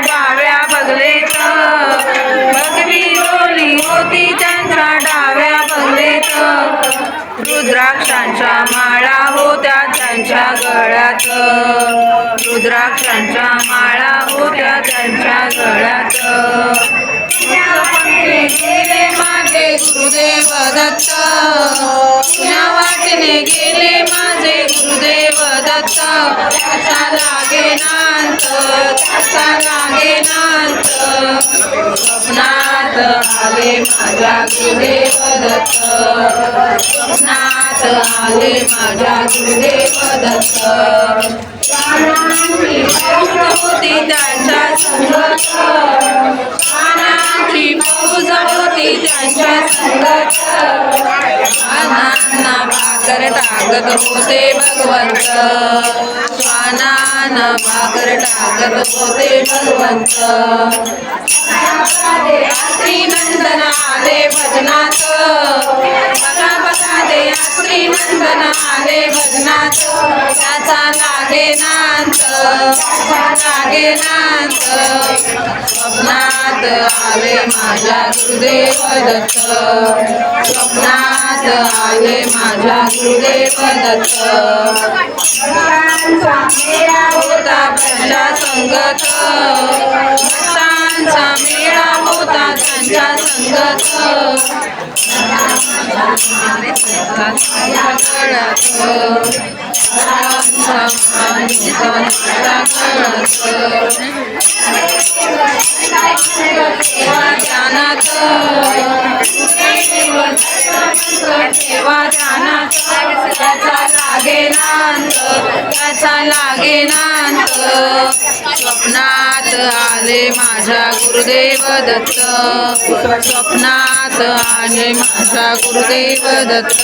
डाव्या बगलेत. भगवी डोली होती त्यांच्या डाव्या बगलेत. रुद्राक्षांच्या माळा होत्या त्यांच्या गळ्यात. रुद्राक्षांच्या माळा होत्या त्यांच्या गळ्यात. मुक्तपंथी माझे गुरुदेव दत्त. त्याचा लागे नांत त्याचा लागे नांत. स्वप्नात आले माझ्या गुरुदेव दत्त स्वप्नात आले माझ्या गुरुदेव प्राणांची फौज होती त्यांच्या संगत. प्राणांची फौज होती त्यांच्या संगत. टाक टाकत होते भगवंत. स्वानांना भाकर टाकत होते भगवंत. श्रीनंदन आले भजनात. बघा बघा दे श्रीनंदन आले भजनात. त्याचा लागे नांत लागे नांत स्वप्नात आले माझ्या गुरुदेव दत्त. स्वप्नात आले माझ्या गुरुदेव दत्त. मेळा होता त्यांच्या संगत. भक्तांचा मेळा होता त्यांच्या संगत. कळत ठेवा ध्यानात ठेवा ध्यानात त्याचा लागे नांत त्याचा लागे नांत स्वप्नात आले माझ्या गुरुदेव दत्त स्वप्नात आले माझ्या गुरुदेव दत्त.